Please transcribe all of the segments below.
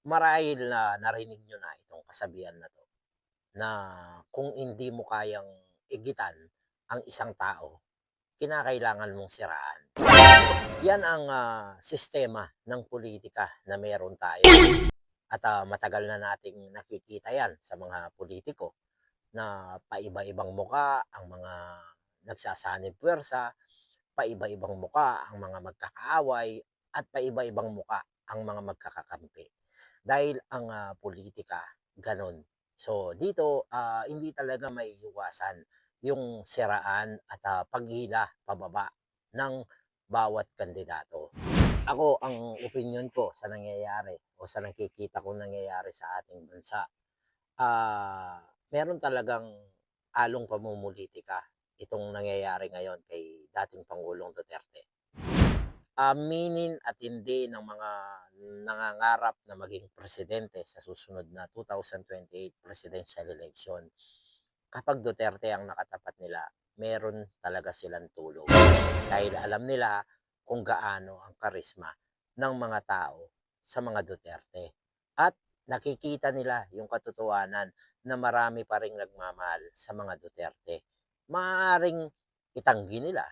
Marahil na narinig niyo na itong kasabihan na 'to, na kung hindi mo kayang igitan ang isang tao, kinakailangan mong siraan. Yan ang, ah, sistema ng pulitika na meron tayo at, ah, matagal na nating nakikita yan sa mga pulitiko na paiba-ibang muka ang mga nagsasanib puwersa, paiba-ibang muka ang mga magkakaaway, at paiba-ibang muka ang mga magkakakampi. Dahil ang, ah, pulitika gano'n. So dito, ah, hindi talaga maiiwasan yung siraan at, ah, paghila pababa ng bawat kandidato. Ako ang opinyon ko sa nangyayari o sa nakikita kong nangyayari sa ating bansa, ah, meron talagang halong pamumulitika itong nangyayari ngayon kay dating Pangulong Duterte. Aminin at hindi ng mga nangangarap na maging presidente sa susunod na 2028 presidential election, kapag Duterte ang nakatapat nila, meron talaga silang tulong. Dahil alam nila kung gaano ang karisma ng mga tao sa mga Duterte. At nakikita nila yung katotohanan na marami pa ring nagmamahal sa mga Duterte. Maaaring itanggi nila,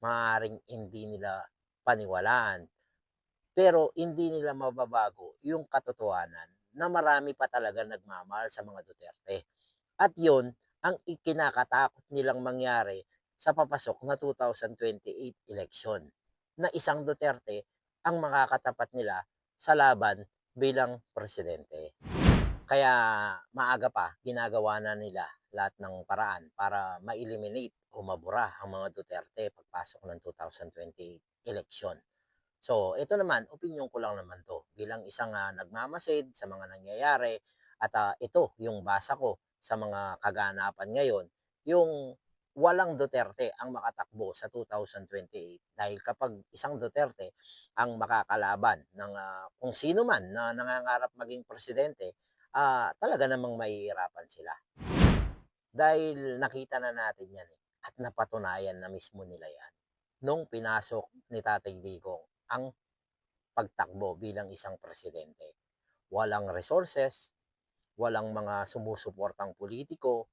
maaaring hindi nila paniwalaan, pero hindi nila mababago yung katotohanan na marami pa talagang nagmamahal sa mga Duterte. At yun ang ikinakatakot nilang mangyari sa papasok na 2028 election, na isang Duterte ang makakatapat nila sa laban bilang presidente. Kaya maaga pa ginagawa na nila lahat ng paraan para ma-eliminate o mabura ang mga Duterte pagpasok ng 2028 election. So, ito naman, opinyon ko lang naman 'to bilang isang, ah, nagmamasid sa mga nangyayari at, ah, ito yung basa ko sa mga kaganapan ngayon, yung walang Duterte ang makatakbo sa 2028 dahil kapag isang Duterte ang makakalaban ng, ah, kung sino man na nangangarap maging presidente, ah, talaga namang mahihirapan sila. Dahil nakita na natin 'yan, eh, at napatunayan na mismo nila 'yan nung pinasok ni Tatay Digong ang pagtakbo bilang isang presidente. Walang resources, walang mga sumusuportang politiko,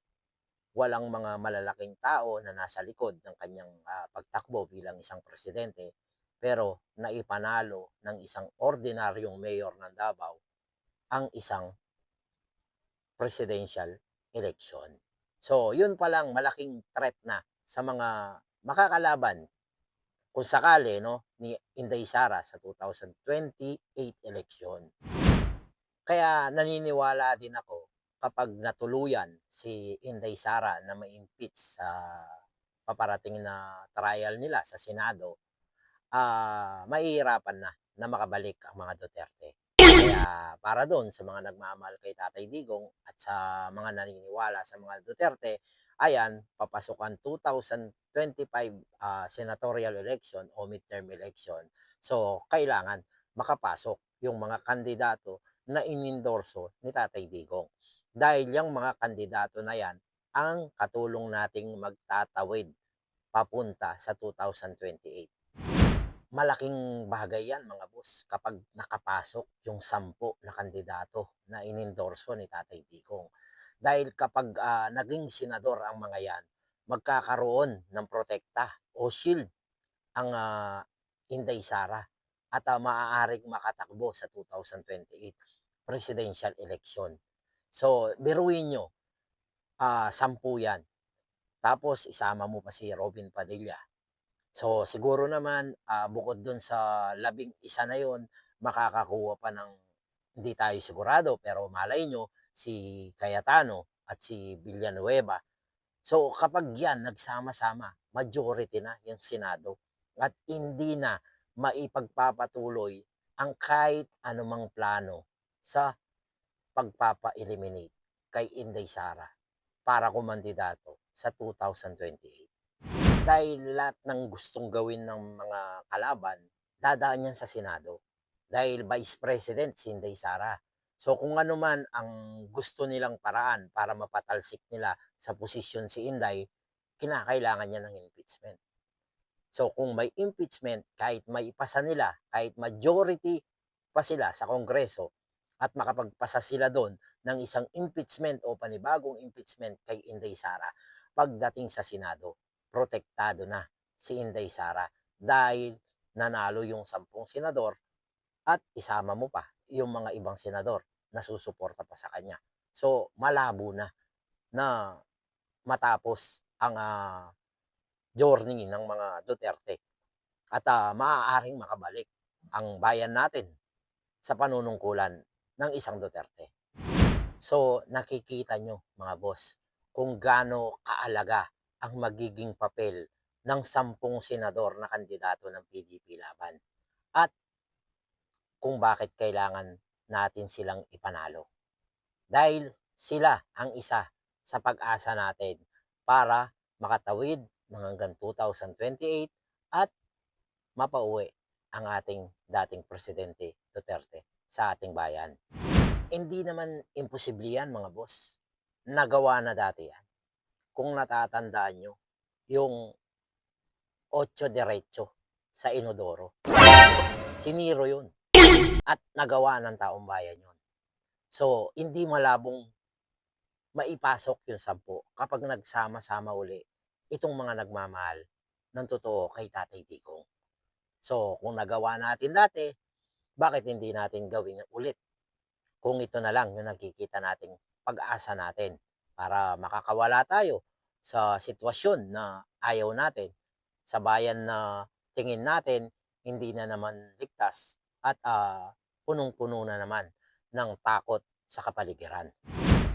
walang mga malalaking tao na nasa likod ng kanyang ah, pagtakbo bilang isang presidente, pero naipanalo ng isang ordinaryong mayor ng Davao ang isang presidential election. So, yun pa lang malaking threat na sa mga makakalaban kung sakali no ni Inday Sara sa 2028 election. Kaya naniniwala din ako kapag natuluyan si Inday Sara na ma-impeach sa paparating na trial nila sa Senado, ah, mahihirapan na na makabalik ang mga Duterte. Kaya para doon sa mga nagmamahal kay Tatay Digong at sa mga naniniwala sa mga Duterte, ayan, papasok ang 2025 ah, senatorial election o midterm election. So, kailangan makapasok yung mga kandidato na inendorso ni Tatay Digong. Dahil yung mga kandidato na yan ang katulong nating magtatawid papunta sa 2028. Malaking bagay yan mga boss kapag nakapasok yung sampu na kandidato na inendorso ni Tatay Digong. Dahil kapag ah, naging senador ang mga yan, magkakaroon ng protekta o shield ang ah, Inday Sara at ah, maaaring makatakbo sa 2028 presidential election. So, biruin nyo, ah, sampu yan. Tapos isama mo pa si Robin Padilla. So, siguro naman, ah, bukod dun sa labing isa na yon, makakakuha pa ng hindi tayo sigurado, pero malay nyo, si Cayetano at si Villanueva. So, kapag yan nagsama-sama, majority na yung Senado at hindi na maipagpapatuloy ang kahit anumang plano sa pagpapa-eliminate kay Inday Sara para kumandidato sa 2028. Dahil lahat ng gustong gawin ng mga kalaban, dadaan yan sa Senado. Dahil Vice President si Inday Sara. So kung ano man ang gusto nilang paraan para mapatalsik nila sa posisyon si Inday, kinakailangan niya ng impeachment. So kung may impeachment, kahit may ipasa nila, kahit majority pa sila sa Kongreso, at makapagpasa sila do'n ng isang impeachment o panibagong impeachment kay Inday Sara pagdating sa Senado. Protektado na si Inday Sara dahil nanalo yung sampung senador at isama mo pa yung mga ibang senador na susuporta pa sa kanya. So, malabo na na matapos ang ah, journey ng mga Duterte at ah, maaaring makabalik ang bayan natin sa panunungkulan ng isang Duterte. So, nakikita nyo mga boss kung gaano kaalaga ang magiging papel ng sampung senador na kandidato ng PDP laban at kung bakit kailangan natin silang ipanalo. Dahil sila ang isa sa pag-asa natin para makatawid ng hanggang 2028 at mapauwi ang ating dating Presidente Duterte sa ating bayan. Hindi naman imposible yan mga boss. Nagawa na dati yan. Kung natatandaan nyo, yung Ocho Derecho sa Inodoro. Siniro yun. At nagawa ng taong bayan yun. So, hindi malabong maipasok yung sampu kapag nagsama-sama uli itong mga nagmamahal ng totoo kay Tatay Digong. So, kung nagawa natin dati, bakit hindi natin gawin ulit? Kung ito na lang yung nakikita nating pag-asa natin para makakawala tayo sa sitwasyon na ayaw natin, sa bayan na tingin natin hindi na naman ligtas at ah, punong-puno na naman ng takot sa kapaligiran.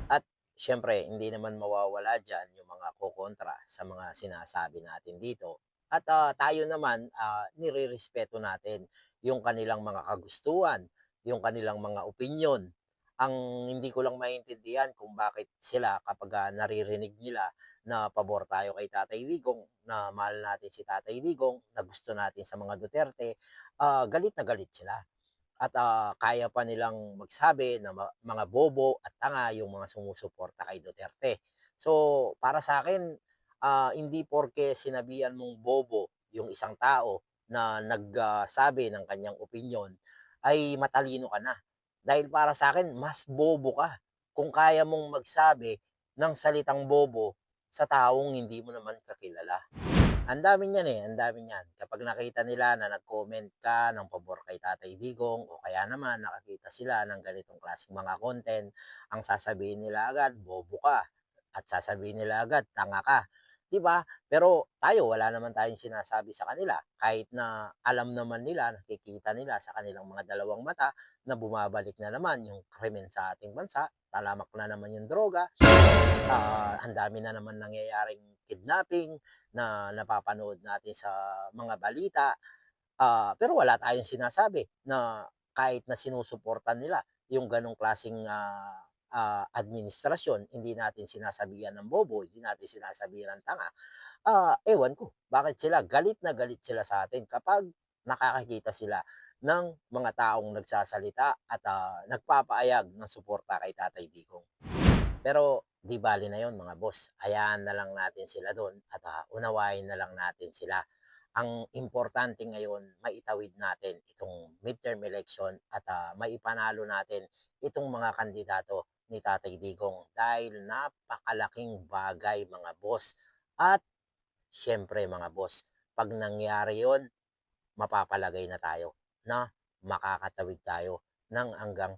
At syempre, hindi naman mawawala dyan yung mga kukontra sa mga sinasabi natin dito. At ah, tayo naman, ah, nirirespeto natin yung kanilang mga kagustuhan, yung kanilang mga opinion. Ang hindi ko lang maintindihan kung bakit sila kapag ah, naririnig nila na pabor tayo kay Tatay Digong, na mahal natin si Tatay Digong, na gusto natin sa mga Duterte, ah, galit na galit sila at ah, kaya pa nilang magsabi na ma- mga bobo at tanga yung mga sumusuporta kay Duterte. So, para sa akin, ah, hindi porke sinabihan mong bobo yung isang tao na nagsabi ng kanyang opinion ay matalino ka na. Dahil para sa akin, mas bobo ka kung kaya mong magsabi ng salitang bobo sa taong hindi mo naman kakilala. Ang dami niyan eh, ang dami niyan. Kapag nakita nila na nag-comment ka ng pabor kay Tatay Digong o kaya naman nakakita sila ng ganitong klaseng mga content, ang sasabihin nila agad, bobo ka. At sasabihin nila agad, tanga ka. 'Di ba? Pero tayo, wala naman tayong sinasabi sa kanila. Kahit na alam naman nila, nakikita nila sa kanilang mga dalawang mata na bumabalik na naman yung krimen sa ating bansa, talamak na naman yung droga, ah, ang dami na naman nangyayaring kidnapping na napapanood natin sa mga balita. Ah, pero wala tayong sinasabi na kahit na sinusuportan nila yung ganong klaseng ah, ah, administrasyon, hindi natin sinasabihan ng bobo, hindi natin sinasabihan ng tanga. Ah, ewan ko, bakit sila galit na galit sila sa atin kapag nakakakita sila ng mga taong nagsasalita at ah, nagpapaayag ng suporta kay Tatay Digong. Pero di bali na yon mga boss. Hayaan na lang natin sila doon at ah, unawain na lang natin sila. Ang importante ngayon, maitawid natin itong midterm election at ah, maipanalo natin itong mga kandidato ni Tatay Digong dahil napakalaking bagay mga boss. At syempre mga boss, pag nangyari yon, mapapalagay na tayo na makakatawid tayo ng hanggang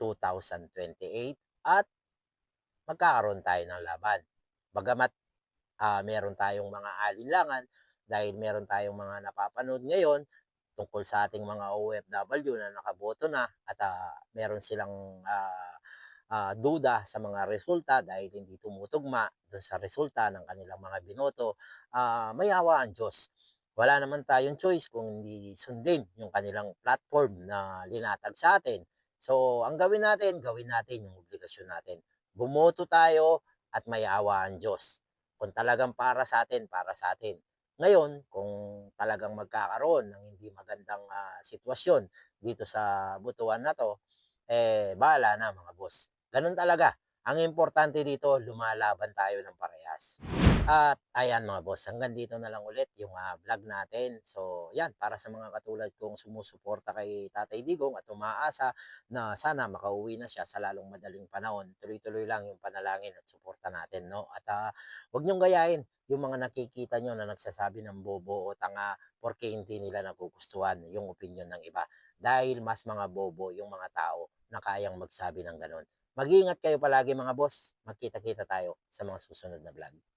2028 at magkakaroon tayo ng laban. Bagamat ah, meron tayong mga alinlangan dahil meron tayong mga napapanood ngayon tungkol sa ating mga OFW na nakaboto na at ah, meron silang ah, ah, duda sa mga resulta dahil hindi tumutugma doon sa resulta ng kanilang mga binoto, ah, may awa ang Diyos. Wala naman tayong choice kung hindi sundin yung kanilang platform na linatag sa atin. So, ang gawin natin, gawin natin yung obligasyon natin. Bumoto tayo at may awa ang Diyos. Kung talagang para sa atin, para sa atin. Ngayon, kung talagang magkakaroon ng hindi magandang ah, sitwasyon dito sa butuan na to, eh, bahala na mga boss. Ganun talaga. Ang importante dito, lumalaban tayo ng parehas. At ayan mga boss, hanggang dito na lang ulit yung, ah, vlog natin. So 'yan, para sa mga katulad kong sumusuporta kay Tatay Digong at umaasa na sana makauwi na siya sa lalong madaling panahon, tuloy-tuloy lang yung panalangin at suporta natin 'no. At, ah, 'wag niyong gayahin yung mga nakikita niyo na nagsasabi ng bobo o tanga porke hindi nila nagugustuhan yung opinyon ng iba. Dahil mas mga bobo yung mga tao na kayang magsabi ng gano'n. Mag-iingat kayo palagi mga boss. Magkita-kita tayo sa mga susunod na vlog.